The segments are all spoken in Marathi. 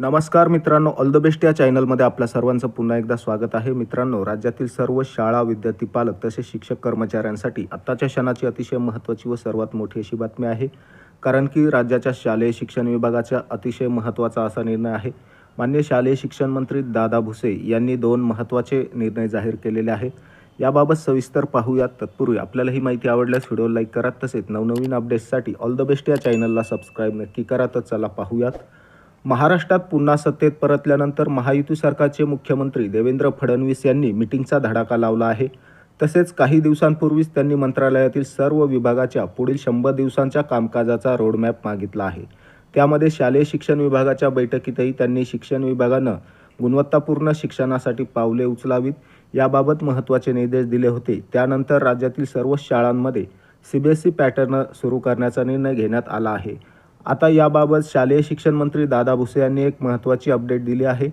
नमस्कार मित्रांनो ऑल द बेस्ट या चॅनलमध्ये आपल्या सर्वांचं पुन्हा एकदा स्वागत आहे. मित्रांनो राज्यातील सर्व शाळा विद्यार्थी पालक तसेच शिक्षक कर्मचाऱ्यांसाठी आत्ताच्या क्षणाची अतिशय महत्त्वाची व सर्वात मोठी अशी बातमी आहे. कारण की राज्याच्या शालेय शिक्षण विभागाचा अतिशय महत्त्वाचा असा निर्णय आहे. मान्य शालेय शिक्षण मंत्री दादा भुसे यांनी दोन महत्त्वाचे निर्णय जाहीर केलेले आहेत. याबाबत सविस्तर पाहूयात तत्पूर्वी आपल्याला ही माहिती आवडल्यास व्हिडिओ लाईक करा. तसेच नवनवीन अपडेट्ससाठी ऑल द बेस्ट या चॅनलला सबस्क्राईब नक्की करा. तर चला पाहूयात. महाराष्ट्रात पुन्हा सत्तेत परतल्यानंतर महायुती सरकारचे मुख्यमंत्री देवेंद्र फडणवीस यांनी मिटिंगचा धडाका लावला आहे. तसेच काही दिवसांपूर्वीच त्यांनी मंत्रालयातील सर्व विभागाच्या पुढील शंभर दिवसांच्या कामकाजाचा रोडमॅप मागितला आहे. त्यामध्ये शालेय शिक्षण विभागाच्या बैठकीतही त्यांनी शिक्षण विभागानं गुणवत्तापूर्ण शिक्षणासाठी पावले उचलावीत याबाबत महत्त्वाचे निर्देश दिले होते. त्यानंतर राज्यातील सर्व शाळांमध्ये C B S E pattern सुरू करण्याचा निर्णय घेण्यात आला आहे. आता याबाबत शालेय शिक्षण मंत्री दादा भुसे यांनी एक महत्त्वाची अपडेट दिली आहे.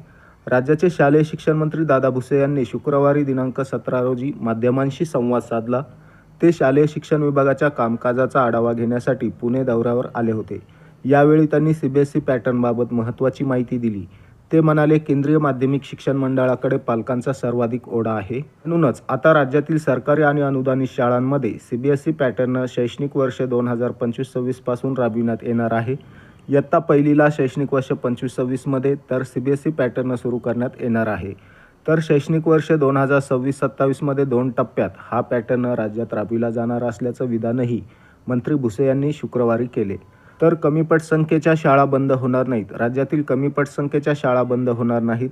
राज्याचे शालेय शिक्षण मंत्री दादा भुसे यांनी शुक्रवारी दिनांक सतरा रोजी माध्यमांशी संवाद साधला. ते शालेय शिक्षण विभागाच्या कामकाजाचा आढावा घेण्यासाठी पुणे दौऱ्यावर आले होते. यावेळी त्यांनी सी बी एस ई पॅटर्नबाबत महत्त्वाची माहिती दिली. ते म्हणाले केंद्रीय माध्यमिक शिक्षण मंडळाकडे पालकांचा सर्वाधिक ओढा आहे. म्हणूनच आता राज्यातील सरकारी आणि अनुदानित शाळांमध्ये C B S E pattern शैक्षणिक वर्ष दोन हजार पंचवीस सव्वीसपासून राबविण्यात येणार आहे. इयत्ता पहिलीला शैक्षणिक वर्ष पंचवीस सव्वीसमध्ये तर C B S E pattern सुरू करण्यात येणार आहे. तर शैक्षणिक वर्ष दोन हजार सव्वीस सत्तावीसमध्ये दोन टप्प्यात हा पॅटर्न राज्यात राबविला जाणार असल्याचं विधानही मंत्री भुसे यांनी शुक्रवारी केले. तर कमी पटसंख्येच्या शाळा बंद होणार नाहीत. राज्यातील कमी पटसंख्येच्या शाळा बंद होणार नाहीत.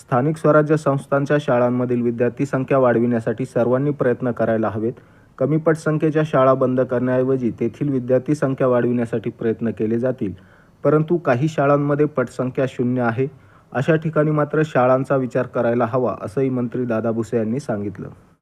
स्थानिक स्वराज्य संस्थांच्या शाळांमधील विद्यार्थी संख्या वाढविण्यासाठी सर्वांनी प्रयत्न करायला हवेत. कमी पटसंख्येच्या शाळा बंद करण्याऐवजी तेथील विद्यार्थी संख्या वाढविण्यासाठी प्रयत्न केले जातील. परंतु काही शाळांमध्ये पटसंख्या शून्य आहे. अशा ठिकाणी मात्र शाळांचा विचार करायला हवा असंही मंत्री दादा भुसे यांनी सांगितलं.